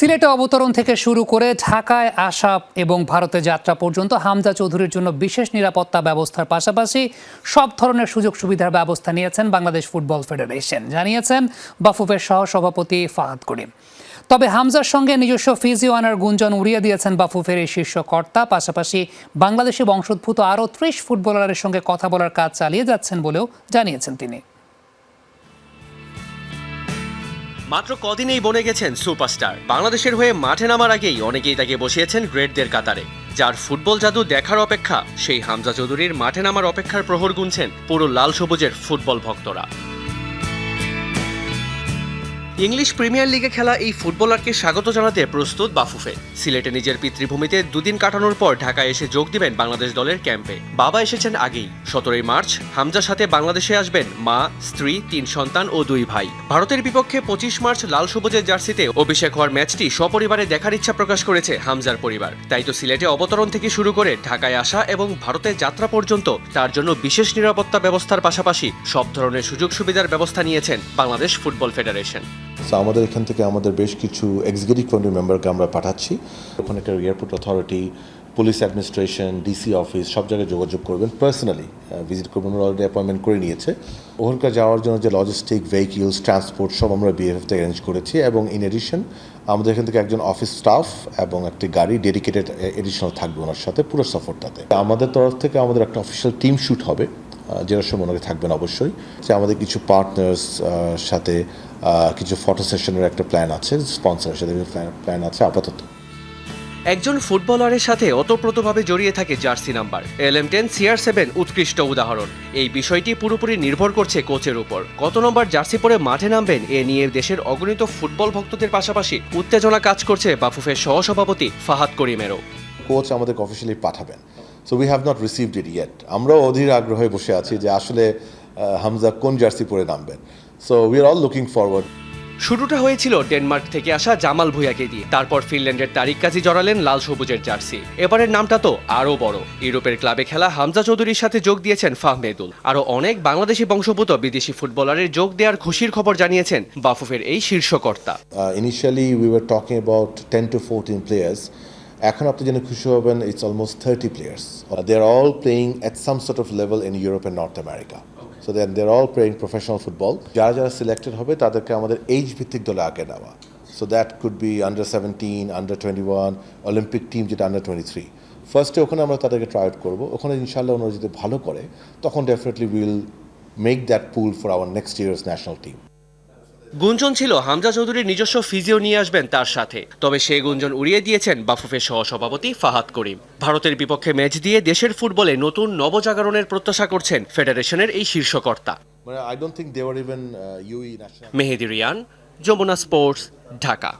সিলেটে অবতরণ থেকে শুরু করে ঢাকায় আসা এবং ভারতে যাত্রা পর্যন্ত হামজা চৌধুরীর জন্য বিশেষ নিরাপত্তা ব্যবস্থার পাশাপাশি সব ধরনের সুযোগ সুবিধার ব্যবস্থা নিয়েছেন বাংলাদেশ ফুটবল ফেডারেশন, জানিয়েছেন বাফুফের সহ সভাপতি ফাহাদ করিম। তবে হামজার সঙ্গে নিজস্ব ফিজিও আনার গুঞ্জন উড়িয়ে দিয়েছেন বাফুফের এই শীর্ষ কর্তা, পাশাপাশি বাংলাদেশি বংশোদ্ভূত আরও ত্রিশ ফুটবলারের সঙ্গে কথা বলার কাজ চালিয়ে যাচ্ছেন বলেও জানিয়েছেন তিনি। মাত্র কদিনেই বনে গেছেন সুপারস্টার। বাংলাদেশের হয়ে মাঠে নামার আগেই অনেকেই তাকে বসিয়েছেন গ্রেটদের কাতারে। যার ফুটবল জাদু দেখার অপেক্ষা, সেই হামজা চৌধুরীর মাঠে নামার অপেক্ষার প্রহর গুনছেন পুরো লাল সবুজের ফুটবল ভক্তরা। ইংলিশ প্রিমিয়ার লিগে খেলা এই ফুটবলারকে স্বাগত জানাতে প্রস্তুত বাফুফে। সিলেটে নিজের পিতৃভূমিতে দুদিন কাটানোর পর ঢাকায় এসে যোগ দিবেন বাংলাদেশ দলের ক্যাম্পে। বাবা এসেছেন আগেই। সতেরোই মার্চ, হামজার সাথে বাংলাদেশে আসবেন মা, স্ত্রী, তিন সন্তান ও দুই ভাই। ভারতের বিপক্ষে পঁচিশ মার্চ লাল সবুজের জার্সিতে অভিষেক হওয়ার ম্যাচটি সপরিবারে দেখার ইচ্ছা প্রকাশ করেছে হামজার পরিবার। তাই তো সিলেটে অবতরণ থেকে শুরু করে ঢাকায় আসা এবং ভারতে যাত্রা পর্যন্ত তার জন্য বিশেষ নিরাপত্তা ব্যবস্থার পাশাপাশি সব ধরনের সুযোগ সুবিধার ব্যবস্থা নিয়েছেন বাংলাদেশ ফুটবল ফেডারেশন। সো আমাদের এখান থেকে আমাদের বেশ কিছু এক্সিকিউটিভ কমিটি মেম্বারকে আমরা পাঠাচ্ছি। ওখানে একটা airport authority police administration DC office সব জায়গায় যোগাযোগ করবেন। পার্সোনালি ভিজিট করবেন। ওরা অলরেডি অ্যাপয়েন্টমেন্ট করে নিয়েছে। ওখানকার যাওয়ার জন্য যে লজিস্টিক ভেহিকিলস ট্রান্সপোর্ট সব আমরা বিএফএফ থেকে অ্যারেঞ্জ করেছি এবং ইন এডিশন আমাদের এখান থেকে একজন অফিস স্টাফ এবং একটি গাড়ি ডেডিকেটেড এডিশনাল থাকবে ওনার সাথে, পুরো সফরটাতে। আমাদের তরফ থেকে আমাদের একটা অফিসিয়াল টিম শ্যুট হবে। সময় ওনাকে থাকবেন অবশ্যই। যে আমাদের কিছু পার্টনার্স সাথে কিছু ফটো সেশনের একটা প্ল্যান আছে স্পন্সরের সাথে প্ল্যান আছে আপাতত। একজন ফুটবলারের সাথে ওতপ্রোতভাবে জড়িয়ে থাকে jersey number. L M ten CR seven উৎকৃষ্ট উদাহরণ। এই বিষয়টি পুরোপুরি নির্ভর করছে কোচের উপর। কত নম্বর জার্সি পরে মাঠে নামবেন এ নিয়ে দেশের অগণিত ফুটবল ভক্তদের পাশাপাশি উত্তেজনা কাজ করছে বাফুফের সহসভাপতি ফাহাদ করিমেরও। কোচ আমাদেরকে অফিসিয়ালি পাঠাবেন। So we have not received it yet আমরাও অধীর আগ্রহে বসে আছি যে আসলে হামজা কোন জার্সি পরে নামবেন। So we are all looking forward শুরুটা হয়েছিল ডেনমার্ক থেকে আসা জামাল ভুঁইয়াকে দিয়ে। তারপর ফিনল্যান্ডের তারিক কাজী জড়ালেন লাল সবুজের জার্সি। এবারের নামটা তো আরও বড়। ইউরোপের ক্লাবে খেলা হামজা চৌধুরীর সাথে যোগ দিয়েছেন ফাহমেদুল। আরও অনেক বাংলাদেশি বংশোদ্ভূত বিদেশি ফুটবলারের যোগ দেওয়ার খুশির খবর জানিয়েছেন বাফুফের এই শীর্ষকর্তা initially we were talking about ten to fourteen players এখন আপনি জেনে খুশি হবেন it's almost thirty players they are all playing at some sort of level in Europe and North America so then they are all playing professional football যারা যারা selected হবে তাদেরকে আমাদের এইজ ভিত্তিক দলে আগে নেওয়া। So that could be under seventeen under twenty one Olympic team যেটা আন্ডার টোয়েন্টি থ্রি ফার্স্টে ওখানে আমরা তাদেরকে ট্রাই আউট করব। ওখানে ইনশাল্লাহ ওনারা যদি ভালো করে তখন definitely will make that pool for our next years national team গুঞ্জন ছিল হামজা চৌধুরীর নিজস্ব ফিজিও নিয়ে আসবেন তার সাথে। তবে সে গুঞ্জন উড়িয়ে দিয়েছেন বাফুফের সহসভাপতি ফাহাদ করিম। ভারতের বিপক্ষে ম্যাচ দিয়ে দেশের ফুটবলে নতুন নবজাগরণের প্রত্যাশা করছেন ফেডারেশনের এই শীর্ষকর্তা। Even we Mehedi Rian Jamuna sports Dhaka.